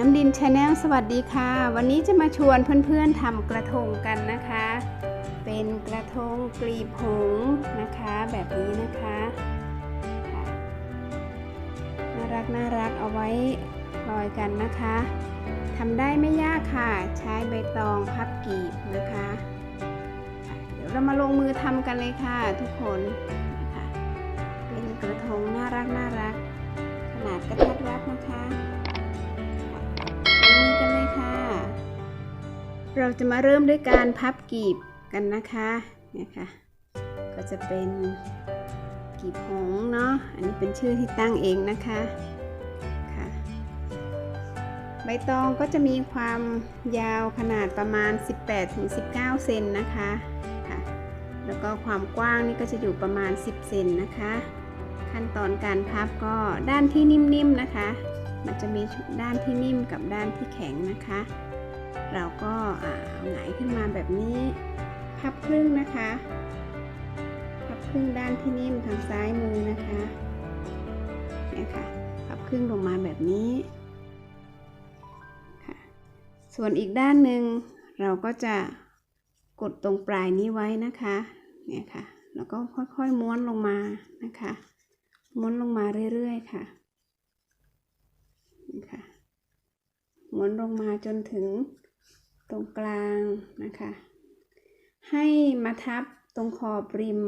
น้ำดินชาแนลสวัสดีค่ะ วันนี้จะมาชวนเพื่อนๆทำกระทงกันนะคะ เป็นกระทงกลีบหงนะคะ แบบนี้นะคะน่ารักน่ารักเอาไว้ลอยกันนะคะทำได้ไม่ยากค่ะ ใช้ใบตองพับกลีบนะคะค่ะเดี๋ยวเรามาลงมือทำกันเลยค่ะ ทุกคนนะคะเป็นกระทงน่ารักน่ารัก ขนาดกระทัดรัดนะคะ เราจะมาเริ่มด้วยการพับกีบกันนะคะเนี่ยค่ะ ก็จะเป็นกีบหงส์เนาะ อันนี้เป็นชื่อที่ตั้งเองนะคะค่ะ ใบตองก็จะมีความยาวขนาดประมาณ 18-19 เซนนะคะค่ะ แล้วก็ความกว้างนี่ก็จะอยู่ประมาณ 10 เซนนะคะ ขั้นตอนการพับก็ด้านที่นิ่มๆนะคะ มันจะมีด้านที่นิ่มกับด้านที่แข็งนะคะ เราก็เอาหงายขึ้นมาแบบนี้พับครึ่งนะคะพับครึ่งด้านที่นิ่มทางซ้ายมือนะคะเนี่ยค่ะพับครึ่งลงมาแบบนี้ค่ะส่วนอีกด้านหนึ่งเราก็จะกดตรงปลายนี้ไว้นะคะเนี่ยค่ะแล้วก็ค่อยๆม้วนลงมานะคะม้วนลงมาเรื่อยๆค่ะนี่ค่ะม้วนลงมาจนถึง ตรงกลางนะคะ ให้มาทับตรงขอบริม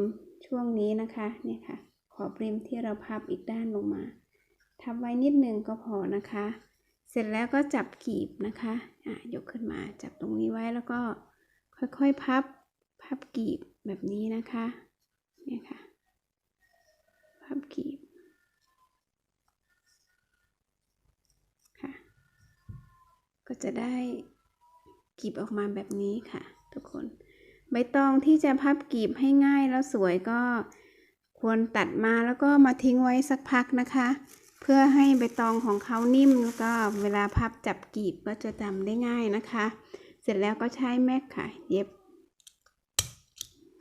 ช่วงนี้นะคะเนี่ยค่ะ ขอบริมที่เราพับอีกด้านลงมา ทับไว้นิดนึงก็พอนะคะ เสร็จแล้วก็จับกีบนะคะอะยกขึ้นมาจับตรงนี้ไว้แล้วก็ค่อยๆพับพับกีบแบบนี้นะคะเนี่ยค่ะพับกีบค่ะก็จะได้ กลีบออกมาแบบนี้ค่ะ ทุกคน ใบตองที่จะพับกลีบให้ง่ายแล้วสวยก็ควรตัดมาแล้วก็มาทิ้งไว้สักพักนะคะ เพื่อให้ใบตองของเขานิ่มแล้วก็เวลาพับจับกลีบก็จะจำได้ง่ายนะคะ เสร็จแล้วก็ใช้แม็กค่ะ เย็บ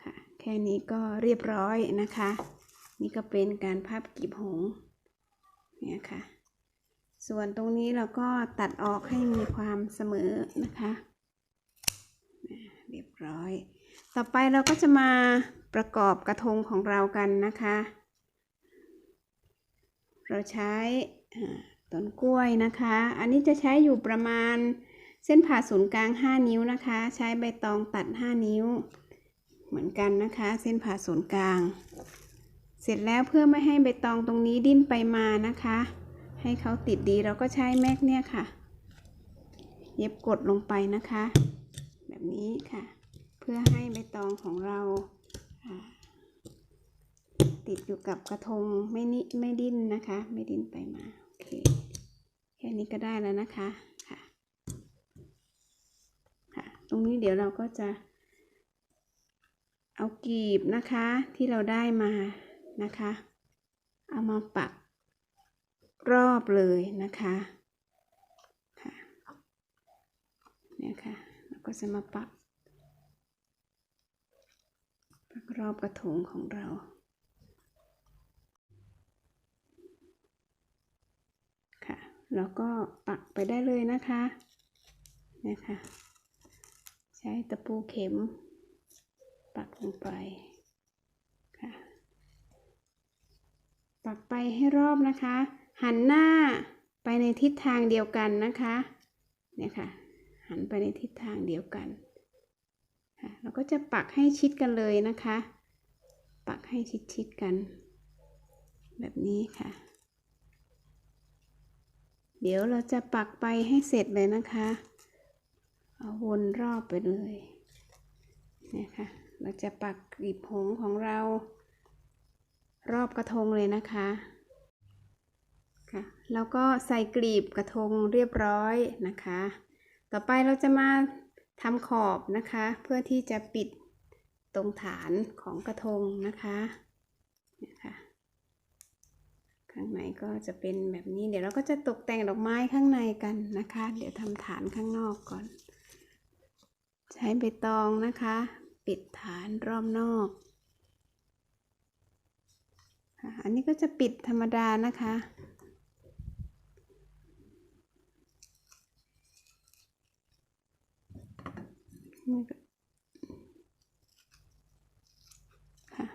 ค่ะ แค่นี้ก็เรียบร้อยนะคะ นี่ก็เป็นการพับกลีบหงเนี่ยค่ะ ส่วนตรงนี้เราก็ตัดออกให้มีความเสมอนะคะ เรียบร้อย ต่อไปเราก็จะมาประกอบกระทงของเรากันนะคะ เราใช้ต้นกล้วยนะคะ อันนี้จะใช้อยู่ประมาณเส้นผ่าศูนย์กลาง 5 นิ้วนะคะ ใช้ใบตองตัด 5 นิ้ว เหมือนกันนะคะ เส้นผ่าศูนย์กลาง เสร็จแล้วเพื่อไม่ให้ใบตองตรงนี้ดิ้นไปมานะคะ ให้เขาติดดีเราก็ใช้แม็กเนี่ยค่ะ เย็บกดลงไปนะคะ แบบนี้ค่ะ เพื่อให้ใบตองของเรา ติดอยู่กับกระทงไม่นิไม่ดิ้นนะคะ ไม่ดิ้นไปมาโอเคแค่นี้ก็ได้แล้วนะคะค่ะค่ะ ตรงนี้เดี๋ยวเราก็จะ เอากีบนะคะที่เราได้มานะคะ เอามาปักรอบเลยนะคะ ค่ะเนี่ยค่ะ ก็จะมาปักปักรอบกระถงของเราค่ะแล้วก็ปักไปได้เลยนะคะนี่ยค่ะใช้ตะปูเข็ม ปักลงไปค่ะปักไปให้รอบนะคะ หันหน้าไปในทิศทางเดียวกันนะคะเนี่ยค่ะ หันไปในทิศทางเดียวกันค่ะเราก็จะปักให้ชิดกันเลยนะคะ ปักให้ชิดชิดๆกัน แบบนี้ค่ะ เดี๋ยวเราจะปักไปให้เสร็จเลยนะคะ เอาวนรอบไปเลยเนี่ยค่ะเราจะปักกลีบหงของเรา รอบกระทงเลยนะคะค่ะแล้วก็ใส่กลีบกระทงเรียบร้อยนะคะ ต่อไปเราจะมาทำขอบนะคะ เพื่อที่จะปิดตรงฐานของกระทงนะคะนี่ยค่ะข้างในก็จะเป็นแบบนี้ เดี๋ยวเราก็จะตกแต่งดอกไม้ข้างในกันนะคะ เดี๋ยวทำฐานข้างนอกก่อน ใช้ใบตองนะคะ ปิดฐานรอบนอกอันนี้ก็จะปิดธรรมดานะคะ นี่ก็ค่ะ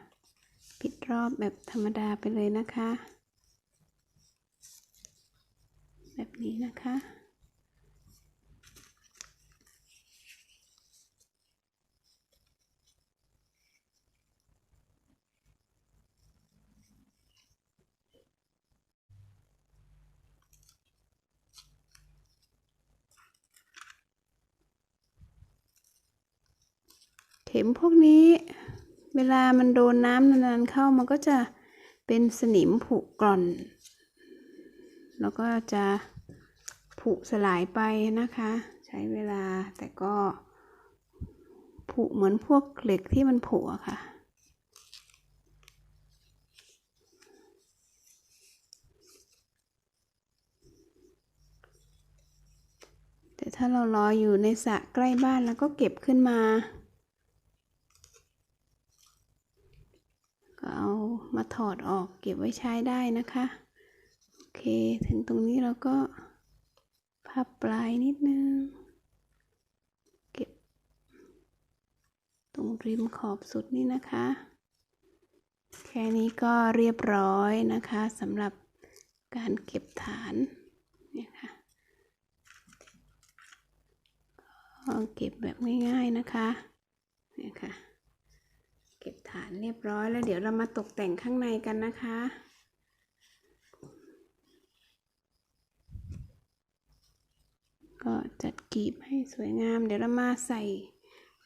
ปิดร อบแบบธรรมดาไปเลยนะคะ แบบนี้นะคะ เข็มพวกนี้ เวลามันโดนน้ำนานๆเข้ามันก็จะเป็นสนิมผุกร่อน แล้วก็จะผุสลายไปนะคะ ใช้เวลาแต่ก็ผุเหมือนพวกเหล็กที่มันผุอะค่ะแต่ถ้าเรารออยู่ในสระใกล้บ้านแล้วก็เก็บขึ้นมา ก็เอามาถอดออกเก็บไว้ใช้ได้นะคะ โอเค ถึงตรงนี้เราก็พับปลายนิดนึง เก็บ ตรงริมขอบสุดนี่นะคะ แค่นี้ก็เรียบร้อยนะคะสำหรับการเก็บฐานเนี่ยค่ะก็เก็บแบบง่ายๆนะคะเนี่ยค่ะานเรียบร้อยแล้วเดี๋ยวเรามาตกแต่งข้างในกันนะคะ ก็จัดกลีบให้สวยงาม เดี๋ยวเรามาใส่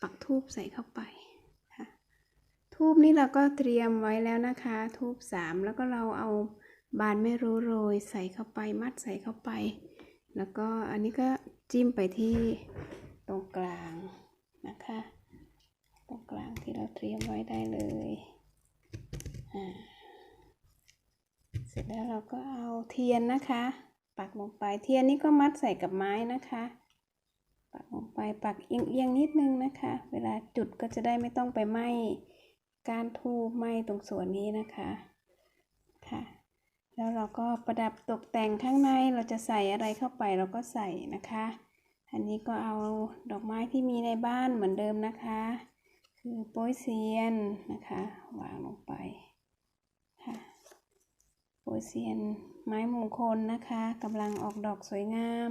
ปักทูบใส่เข้าไปค่ะทูบนี่เราก็เตรียมไว้แล้วนะคะ ทูบสามแล้วก็เราเอาบานไม่รู้โรยใส่เข้าไปมัดใส่เข้าไป แล้วก็อันนี้ก็จิ้มไปที่ตรงกลางนะคะ ตรงกลางที่เราเตรียมไว้ได้เลยเสร็จแล้วเราก็เอาเทียนนะคะ ปักลงไปเทียนนี้ก็มัดใส่กับไม้นะคะ ปักลงไปปักเอียงๆนิดนึงนะคะ เวลาจุดก็จะได้ไม่ต้องไปไหม้การทูบไหม้ตรงส่วนนี้นะคะค่ะแล้วเราก็ประดับตกแต่งข้างในเราจะใส่อะไรเข้าไปเราก็ใส่นะคะ อันนี้ก็เอาดอกไม้ที่มีในบ้านเหมือนเดิมนะคะ คือโป้ยเซียนนะคะ วางลงไปค่ะโป้ยเซียนไม้มงคลนะคะกำลังออกดอกสวยงาม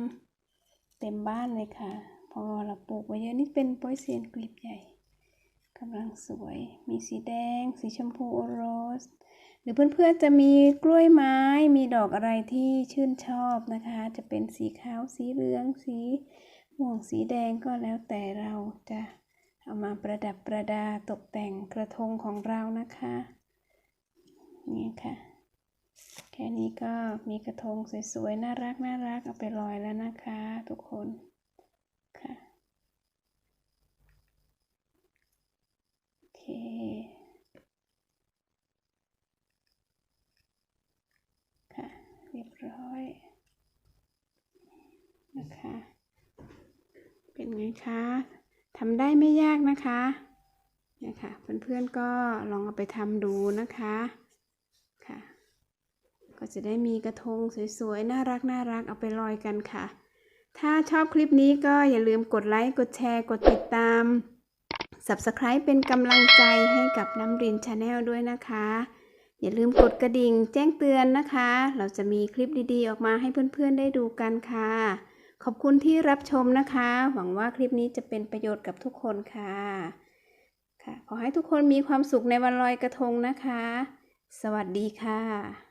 เต็มบ้านเลยค่ะ พอเราปลูกไว้เยอะนี่เป็นโป้ยเซียนกลีบใหญ่กำลังสวย มีสีแดง สีชมพูโรส หรือเพื่อนๆจะมีกล้วยไม้ มีดอกอะไรที่ชื่นชอบนะคะ จะเป็นสีขาว สีเหลือง สีม่วง สีแดงก็แล้วแต่เราจะ เอามาประดับประดาตกแต่งกระทงของเรานะคะ นี่ค่ะ แค่นี้ก็มีกระทงสวยๆ น่ารักน่ารักเอาไปลอยแล้วนะคะทุกคนค่ะโอเคค่ะเรียบร้อยนะคะ เป็นไงคะ ทำได้ไม่ยากนะคะเนี่ยค่ะเพื่อนๆก็ลองเอาไปทำดูนะคะค่ะ ก็จะได้มีกระทงสวยๆ น่ารักน่ารักเอาไปลอยกันค่ะ ถ้าชอบคลิปนี้ก็อย่าลืมกดไลค์ กดแชร์ กดติดตาม Subscribe เป็นกำลังใจให้กับน้ำรินชาแนลด้วยนะคะ อย่าลืมกดกระดิ่งแจ้งเตือนนะคะ เราจะมีคลิปดีๆ ออกมาให้เพื่อนๆได้ดูกันค่ะ ขอบคุณที่รับชมนะคะ หวังว่าคลิปนี้จะเป็นประโยชน์กับทุกคนค่ะค่ะ ขอให้ทุกคนมีความสุขในวันลอยกระทงนะคะ สวัสดีค่ะ